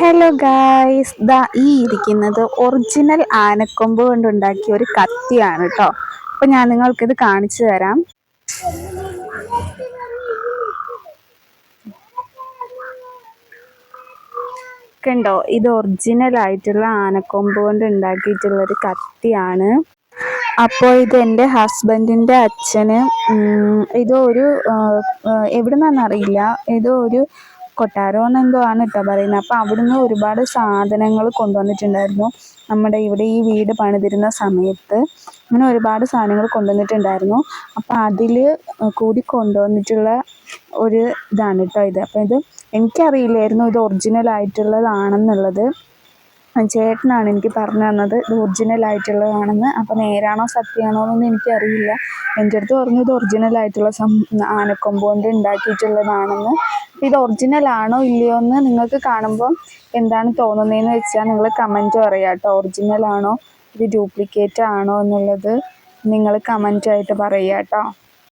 Hello guys ദാ ഈ ഇരിക്കുന്നത് ഒറിജിനൽ ആനക്കൊമ്പ് കൊണ്ടുണ്ടാക്കിയ ഒരു കത്തിയാണ് കേട്ടോ അപ്പോൾ ഞാൻ നിങ്ങൾക്കിത് കാണിച്ചു തരാം. കണ്ടോ? ഇത് ഒറിജിനൽ ആയിട്ടുള്ള ആനക്കൊമ്പ് കൊണ്ട് ഉണ്ടാക്കിയിട്ടുള്ള ഒരു കത്തിയാണ്. അപ്പോൾ ഇത് എന്റെ ഹസ്ബൻഡിന്റെ അച്ഛന് ഇത് ഒരു എവിടെ നിന്നാണെന്നറിയില്ല ഇത് ഒരു കൊട്ടാരം എന്തോ ആണ് കേട്ടോ പറയുന്നത് അപ്പോൾ അവിടുന്ന് ഒരുപാട് സാധനങ്ങൾ കൊണ്ടുവന്നിട്ടുണ്ടായിരുന്നു. നമ്മുടെ ഇവിടെ ഈ വീട് പണിതിരുന്ന സമയത്ത് അങ്ങനെ ഒരുപാട് സാധനങ്ങൾ കൊണ്ടുവന്നിട്ടുണ്ടായിരുന്നു. അപ്പോൾ അതിൽ കൂടി കൊണ്ടുവന്നിട്ടുള്ള ഒരു ഇതാണ് കേട്ടോ ഇത്. അപ്പോൾ ഇത് എനിക്കറിയില്ലായിരുന്നു ഇത് ഒറിജിനൽ ആയിട്ടുള്ളതാണെന്നുള്ളത് ചേട്ടനാണ് എനിക്ക് പറഞ്ഞു തന്നത് ഇത് ഒറിജിനൽ ആയിട്ടുള്ളതാണെന്ന് അപ്പോൾ നേരാണോ സത്യമാണോ എന്നൊന്നും എനിക്കറിയില്ല. എന്റെ അടുത്ത് പറഞ്ഞു ഇത് ഒറിജിനൽ ആയിട്ടുള്ള സം ആനക്കൊമ്പ് കൊണ്ട് ഉണ്ടാക്കിയിട്ടുള്ളതാണെന്ന്. ഇത് ഒറിജിനൽ ആണോ ഇല്ലയോ എന്ന് നിങ്ങൾക്ക് കാണുമ്പോൾ എന്താണ് തോന്നുന്നതെന്ന് വെച്ചാൽ നിങ്ങൾ കമന്റ് പറയാം കേട്ടോ ഒറിജിനൽ ആണോ? ഇത് ഡ്യൂപ്ലിക്കേറ്റ് ആണോ എന്നുള്ളത് നിങ്ങൾ കമന്റായിട്ട് പറയുക കേട്ടോ